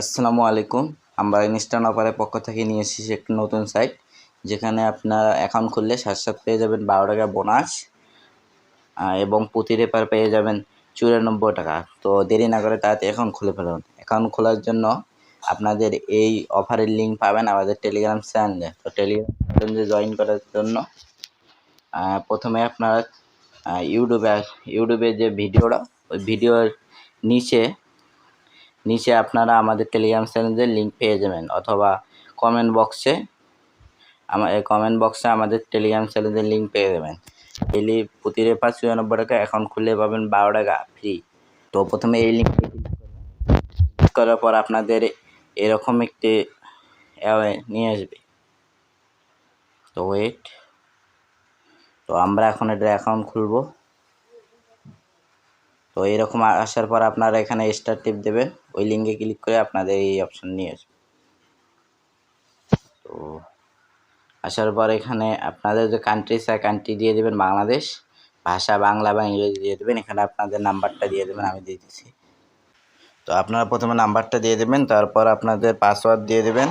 আসসালামু আলাইকুম। আমরা ইনস্টান অফারের পক্ষ থেকে নিয়ে এসেছি একটি নতুন সাইট যেখানে আপনারা অ্যাকাউন্ট খুললে সাথে সাথে পেয়ে যাবেন বারো টাকা বোনাস এবং প্রতি রেপার পেয়ে যাবেন চুরানব্বই টাকা। তো দেরি না করে তাড়াতাড়ি অ্যাকাউন্ট খুলে ফেলুন। অ্যাকাউন্ট খোলার জন্য আপনাদের এই অফারের লিঙ্ক পাবেন আমাদের টেলিগ্রাম চ্যানেলে তো টেলিগ্রাম চ্যানেলে জয়েন করার জন্য প্রথমে আপনারা ইউটিউবে ইউটিউবে যে ভিডিওটা ওই ভিডিওর নিচে নিচে আপনারা আমাদের টেলিগ্রাম চ্যানেলের লিঙ্ক পেয়ে যাবেন অথবা কমেন্ট বক্সে আমার কমেন্ট বক্সে আমাদের টেলিগ্রাম চ্যানেলের লিঙ্ক পেয়ে যাবেন। ডেলি প্রতি রেফার চুরানব্বই টাকা অ্যাকাউন্ট খুললে পাবেন বারো টাকা ফ্রি তো প্রথমে এই লিঙ্কে ক্লিক করার পর আপনাদের এরকম একটি নিয়ে আসবে। তো ওয়েট তো আমরা এখন এটা অ্যাকাউন্ট খুলবো। তো এরকম আসার পর আপনারা এখানে স্টার টিপ দেবেন। ওই লিঙ্কে ক্লিক করে আপনাদের এই অপশন নিয়ে আসবে। তো আসার পর এখানে আপনাদের যে কান্ট্রি চায় কান্ট্রি দিয়ে দেবেন বাংলাদেশ। ভাষা বাংলা বা ইংরেজি দিয়ে দেবেন। এখানে আপনাদের নাম্বারটা দিয়ে দেবেন, আমি দিয়ে দিচ্ছি তো আপনারা প্রথমে নাম্বারটা দিয়ে দেবেন, তারপর আপনাদের পাসওয়ার্ড দিয়ে দেবেন।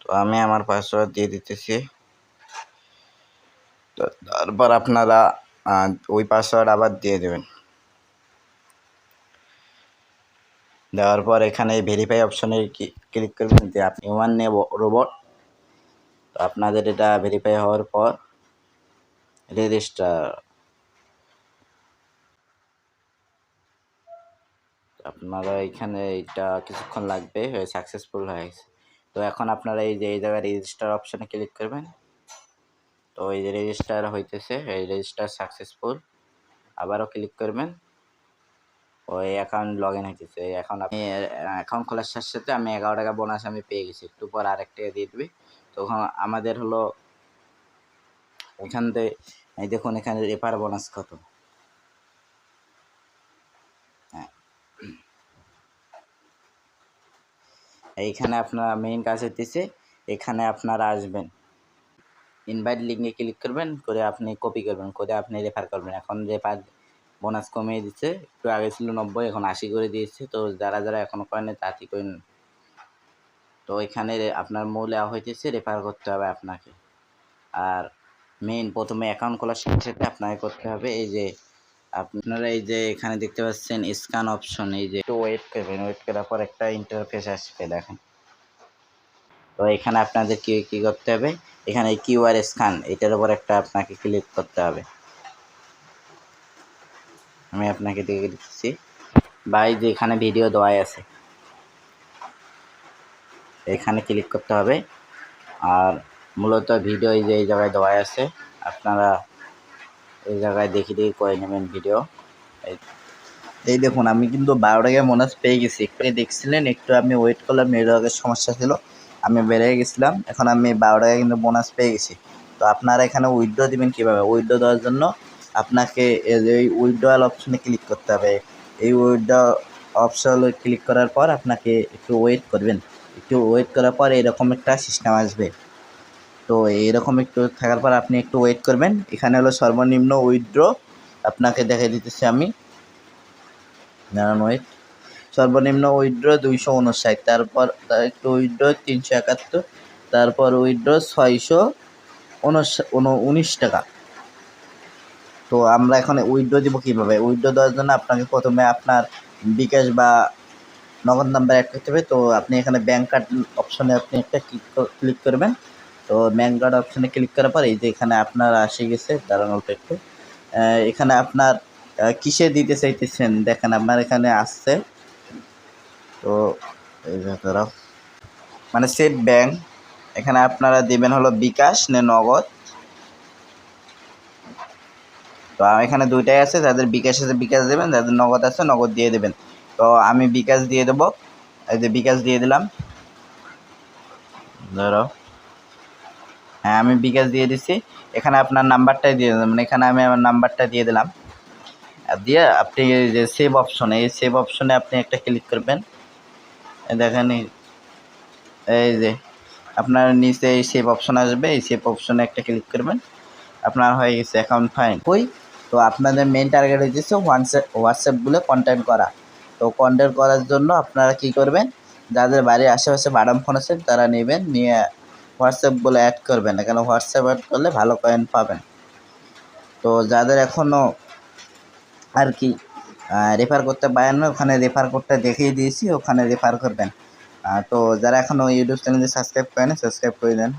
তো আমি আমার পাসওয়ার্ড দিয়ে দিতেছি। তো তারপর আপনারা ওই পাসওয়ার্ড আবার দিয়ে দেবেন। দেওয়ার পর এখানে ভেরিফাই অপশনে ক্লিক করবেন যে আপনি ওয়ান নে রোবট তো আপনাদের এটা ভেরিফাই হওয়ার পর রেজিস্টার আপনারা এখানে এটা কিছুক্ষণ লাগবে সাকসেসফুল হয়ে গেছে। তো এখন আপনারা এই যে, এই জায়গায় রেজিস্টার অপশনে ক্লিক করবেন। তো এই যে রেজিস্টার হইতেছে, এই রেজিস্টার সাকসেসফুল আবারও ক্লিক করবেন। ওই অ্যাকাউন্ট লগ ইন হইতেছে অ্যাকাউন্ট আপনি অ্যাকাউন্ট খোলার সাথে সাথে আমি এগারো টাকা বোনাস আমি পেয়ে গেছি। একটু পর আরেকটা দিয়ে দিবি। তখন আমাদের হলো এখান থেকে দেখুন এখানে রেফার বোনাস কত। হ্যাঁ। এইখানে আপনারা মেইন কাজ হইতেছে, এখানে আপনারা আসবেন। ইনভাইট লিঙ্কে ক্লিক করবেন, করে আপনি কপি করবেন, করে আপনি রেফার করবেন। এখন রেফার বোনাস কমিয়ে দিচ্ছে। একটু আগে ছিল নব্বই, এখন আশি করে দিয়েছে। তো যারা যারা এখনও করেনি তাড়াতাড়ি করে। তো এখানে আপনার মূল হইতেছে রেফার করতে হবে আপনাকে। আর মেইন প্রথমে অ্যাকাউন্ট খোলার সাথে সাথে আপনাকে করতে হবে এই যে, আপনারা এই যে এখানে দেখতে পাচ্ছেন স্ক্যান অপশন এই যে একটু ওয়েট করবেন। ওয়েট করার পর একটা ইন্টারফেস আসবে, দেখেন। তো এখানে আপনাদের কি কি করতে হবে? এখানে কিউআর স্ক্যান এটার উপর একটা আপনাকে ক্লিক করতে হবে। আমি আপনাকে দেখে দিচ্ছি। বা এই যে এখানে ভিডিও দেওয়াই আছে। এখানে ক্লিক করতে হবে। আর মূলত ভিডিও এই যে, এই জায়গায় দেওয়াই আছে। আপনারা এই জায়গায় দেখে দেখে করে নেবেন ভিডিও এই- দেখুন, আমি কিন্তু বারো টাকায় বোনাস পেয়ে গেছি। একটু দেখছিলেন, একটু আমি ওয়েট করলাম নেটওয়ার্কের সমস্যা ছিল। আমি বেড়ে গেছিলাম। এখন আমি বারো কিন্তু বোনাস পেয়ে গেছি। তো আপনারা এখানে উইথড্র দেবেন কীভাবে? উইথড্র দেওয়ার জন্য আপনাকে এই উইথড্রয়াল অপশনে ক্লিক করতে হবে। এই উইথড্র অপশনে ক্লিক করার পর আপনাকে একটু ওয়েট করবেন। একটু ওয়েট করার পর এরকম একটা সিস্টেম আসবে। তো এরকম একটু থাকার পর আপনি একটু ওয়েট করবেন। এখানে হলো সর্বনিম্ন উইথড্র আপনাকে দেখে দিতেছি আমি। দাঁড়ান ওয়েট সর্বনিম্ন উইথড্র দুইশো উনষাট, তারপর একটু উইথড্র তিনশো একাত্তর, তারপর উইথড্র ছয়শো উনিশ টাকা। তো আমরা এখন উইথড্র দিব কীভাবে? উইথড্র দেওয়ার জন্য আপনাকে প্রথমে আপনার বিকাশ বা নগদ নাম্বার অ্যাড করতে হবে। তো আপনি এখানে ব্যাঙ্ক কার্ড অপশনে আপনি একটা ক্লিক করবেন। তো ব্যাঙ্ক কার্ড অপশনে ক্লিক করার পর এই যে এখানে আপনার আসে গেছে, দাঁড়ান একটু। এখানে আপনার কিসে দিতে চাইতেছেন? দেখেন আপনার এখানে আসছে। তো ধরো মানে সেট ব্যাঙ্ক এখানে আপনারা দেবেন হলো বিকাশ, নে নগদ। তো এখানে দুইটাই আছে, যাদের বিকাশ আছে বিকাশ দেবেন, যাদের নগদ আছে নগদ দিয়ে দেবেন। তো আমি বিকাশ দিয়ে দেবো, এই যে বিকাশ দিয়ে দিলাম। ধরো। হ্যাঁ আমি বিকাশ দিয়ে দিচ্ছি। এখানে আপনার নাম্বারটাই দিয়ে দেবেন মানে এখানে আমি আমার নাম্বারটা দিয়ে দিলাম। দিয়ে আপনি যে সেভ অপশনে এই সেভ অপশনে আপনি একটা ক্লিক করবেন। দেখেন, এই যে আপনার নিচে এই সেভ অপশন আসবে, এই সেভ অপশনে একটা ক্লিক করবেন। আপনার হয়ে গেছে অ্যাকাউন্ট ফাইন ওই তো আপনাদের মেন টার্গেট হচ্ছে হোয়াটসঅ্যাপ হোয়াটসঅ্যাপগুলো কন্ট্যাক্ট করা। তো কন্ট্যাক্ট করার জন্য আপনারা কি করবেন, যাদের বাড়ির আশেপাশে বাদাম ফোন আছে তারা নেবেন, নিয়ে হোয়াটসঅ্যাপগুলো অ্যাড করবেন। কেন হোয়াটসঅ্যাপ অ্যাড করলে ভালো কয়েন পাবেন। তো যাদের এখনও আর কি রেফার করতে পারেন না, ওখানে রেফার করতে দেখিয়ে দিয়েছি, ওখানে রেফার করবেন। তো যারা এখনও ইউটিউব চ্যানেলে সাবস্ক্রাইব করেন সাবস্ক্রাইব করে দেন।